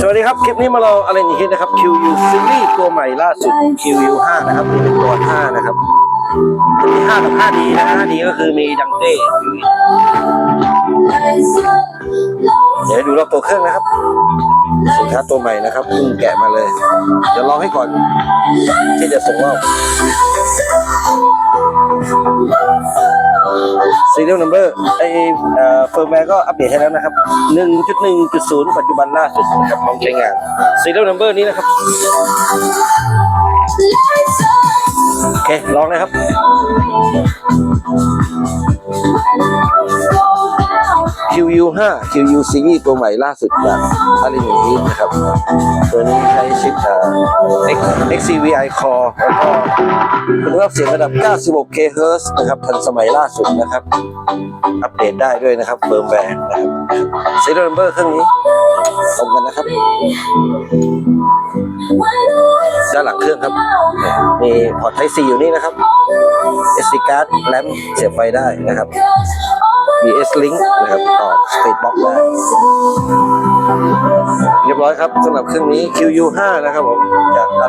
สวัสดีครับ คลิปนี้มาลองอะไรอย่างนี้นะครับ QU Series ตัวใหม่ล่าสุด QU 5นะครับนี่เป็นตัว 5 นะครับจะมี5กับ 5D นะ 5D ก็คือมีดังเต้อยู่เดี๋ยวดูรอบตัวเครื่องนะครับสินค้าตัวใหม่นะครับเพิ่งแกะมาเลย เดี๋ยวลองให้ก่อนที่จะส่งมอบ serial number ไอเอ่อเฟิร์มแวร์ก็อัปเดตให้แล้วนะครับ 1.1.0 ปัจจุบันล่าสุดนะครับพร้อมใช้งาน serial number นี้นะครับ โอเค ลองเลยครับ QU 5 QU series ตัวใหม่ล่าสุดจากอารินฮีทนะครับ ตัวนี้ใช้ชิปเอ่อ X XCVI Core แล้วก็คุณภาพเสียงระดับ 96 kHz นะครับ ทันสมัยล่าสุดนะครับ อัปเดตได้ด้วยนะครับเฟิร์มแวร์นะครับ serial number เครื่องนี้ตรงกันนะครับด้านหลังเครื่องครับ มีพอร์ต Type C อยู่นี่นะครับ SD card แรมเสียบไฟได้นะครับ มี S Link นะครับต่อ State Box ได้เรียบร้อยครับสำหรับเครื่องนี้ QU 5 นะครับผมจากอา